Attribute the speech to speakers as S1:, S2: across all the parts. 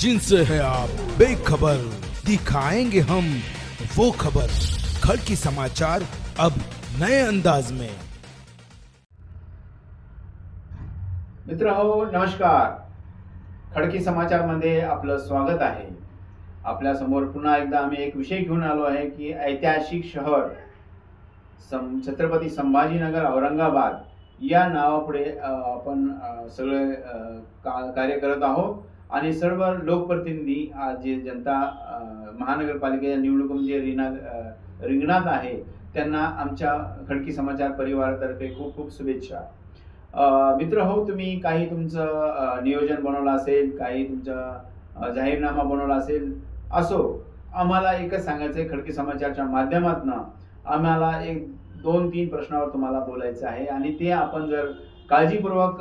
S1: जिनसे है आप। बेखबर दिखाएंगे हम वो खबर। खड़की समाचार अब नए अंदाज में।
S2: मित्र हो नमस्कार। खडकी समाचारमध्ये आपलं स्वागत आहे. आपल्यासमोर पुन्हा एकदा आम्ही एक विषय घेऊन आलो आहे की ऐतिहासिक शहर सं छत्रपती संभाजीनगर औरंगाबाद या नावापुढे आपण सगळे का कार्य करत आहोत. आणि सर्व लोकप्रतिनिधी जे जनता महानगरपालिकेच्या निवडणुकीमध्ये रिना रिंगणात आहे त्यांना आमच्या खडकी समाचार परिवारातर्फे खूप खूप शुभेच्छा. मित्र हो तुम्ही काही तुमचं नियोजन बनवलं असेल काही तुमचं जाहीरनामा बनवला असेल असो आम्हाला एकच सांगायचं आहे खडकी समाचारच्या माध्यमातून आम्हाला एक दोन तीन प्रश्नावर तुम्हाला बोलायचं आहे आणि ते आपण जर काळजीपूर्वक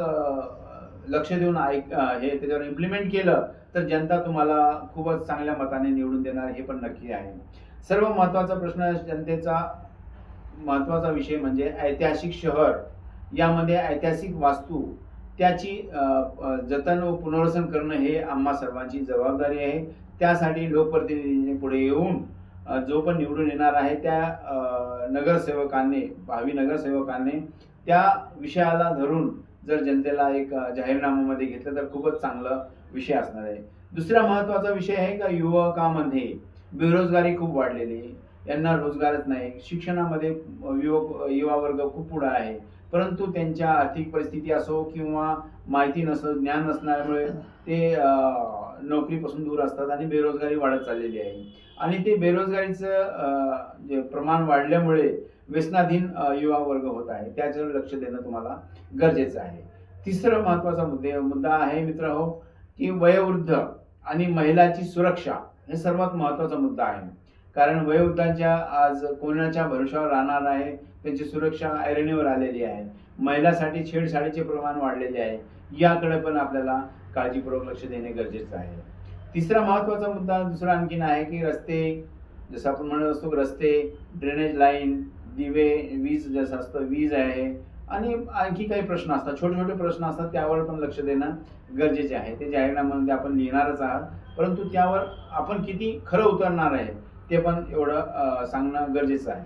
S2: लक्ष देऊन ऐक हे त्याच्यावर इम्प्लिमेंट केलं तर जनता तुम्हाला खूपच चांगल्या मताने निवडून देणार हे पण नक्की आहे. सर्व महत्त्वाचा प्रश्न जनतेचा महत्त्वाचा विषय म्हणजे ऐतिहासिक शहर यामध्ये ऐतिहासिक वास्तू त्याची जतन व पुनर्वसन करणं हे आम्हा सर्वांची जबाबदारी आहे. त्यासाठी लोकप्रतिनिधींनी पुढे येऊन जो पण निवडून येणार आहे त्या नगरसेवकांनी भावी नगरसेवकांनी त्या विषयाला धरून जर जनतेला एक अ, जाहीरनाम्यामध्ये घेतलं तर खूपच चांगलं विषय असणार आहे. दुसरा महत्त्वाचा विषय आहे का युवकामध्ये? बेरोजगारी खूप वाढलेली आहे. यांना रोजगारच नाही. शिक्षणामध्ये युवक युवा वर्ग खूप पुढे आहे. परंतु त्यांच्या आर्थिक परिस्थिती असो किंवा माहिती नसो ज्ञान नसण्यामुळे ते नोकरीपासून दूर असतात आणि बेरोजगारी वाढत चाललेली आहे. आणि ते बेरोजगारीचं जे प्रमाण वाढल्यामुळे व्यसनाधीन युवा वर्ग होत आहे. त्याच्यावर लक्ष देणं तुम्हाला गरजेचं आहे. तिसरं महत्त्वाचा मुद्दे मुद्दा आहे मित्र हो की वयोवृद्ध आणि महिलाची सुरक्षा हे सर्वात महत्त्वाचा मुद्दा आहे. कारण वयोवृद्धांच्या आज कोणाच्या भरोशावर राहणार आहे. त्यांची सुरक्षा ऐरणीवर आलेली आहे. महिलासाठी छेडछाडीचे प्रमाण वाढलेले आहे. याकडे पण आपल्याला काळजीपूर्वक लक्ष देणे गरजेचं आहे. तिसरा महत्त्वाचा मुद्दा दुसरा आणखीन आहे की रस्ते जसं आपण म्हणत असतो रस्ते ड्रेनेज लाईन दिवे वीज जसं असतं वीज आहे. आणि आणखी काही प्रश्न असतात. छोटे छोटे प्रश्न असतात त्यावर पण लक्ष देणं गरजेचे आहे. ते जाहीरनाम्यामध्ये आपण लिहिणारच आहात. परंतु त्यावर आपण किती खरं उतरणार आहे ते पण एवढं सांगणं गरजेचं आहे.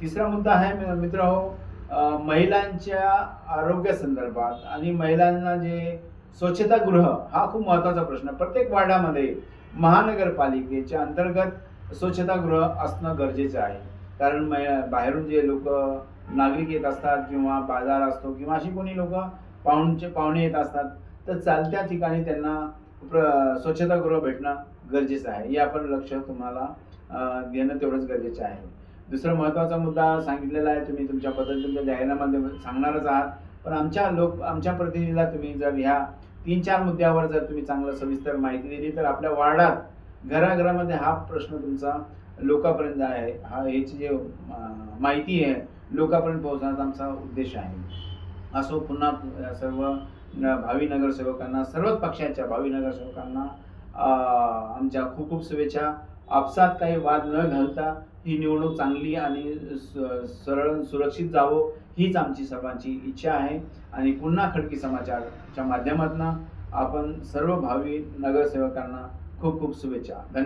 S2: तिसरा मुद्दा आहे मित्र हो महिलांच्या आरोग्यासंदर्भात आणि महिलांना जे स्वच्छतागृह हा खूप महत्त्वाचा प्रश्न प्रत्येक वार्डामध्ये महानगरपालिकेच्या अंतर्गत स्वच्छतागृह असणं गरजेचं आहे. कारण मै- बाहेरून जे लोक नागरिक येत असतात किंवा बाजार असतो किंवा अशी कोणी लोक पाहुणचे पाहुणे येत असतात तर चालत्या ठिकाणी त्यांना स्वच्छतागृह भेटणं गरजेचं आहे. हे आपण लक्ष तुम्हाला देणं तेवढंच गरजेचं आहे. दुसरा महत्त्वाचा मुद्दा सांगितलेला आहे तुम्ही तुमच्या पद्धतीने तुमच्या जाहीरनाम्यामध्ये सांगणारच आहात. पण आमच्या लोक आमच्या प्रतिनिधीला तुम्ही जर ह्या तीन चार मुद्द्यावर जर तुम्ही चांगलं सविस्तर माहिती दिली तर आपल्या वार्डात घराघरामध्ये हा प्रश्न तुमचा लोकांपर्यंत आहे. हा ह्याची जे माहिती आहे लोकांपर्यंत पोहोचण्याचा आमचा उद्देश आहे. असो पुन्हा सर्व भावी नगरसेवकांना सर्वच पक्षाच्या भावी नगरसेवकांना आमच्या खूप खूप शुभेच्छा. आपसात काही वाद न घालता ही निवडणूक चांगली आणि सरळ सुरक्षित जावो हीच आमची सर्वांची इच्छा आहे. आणि पुन्हा खडकी समाचारच्या माध्यमातून आपण सर्व भावी नगरसेवकांना खूप खूप शुभेच्छा. धन्यवाद.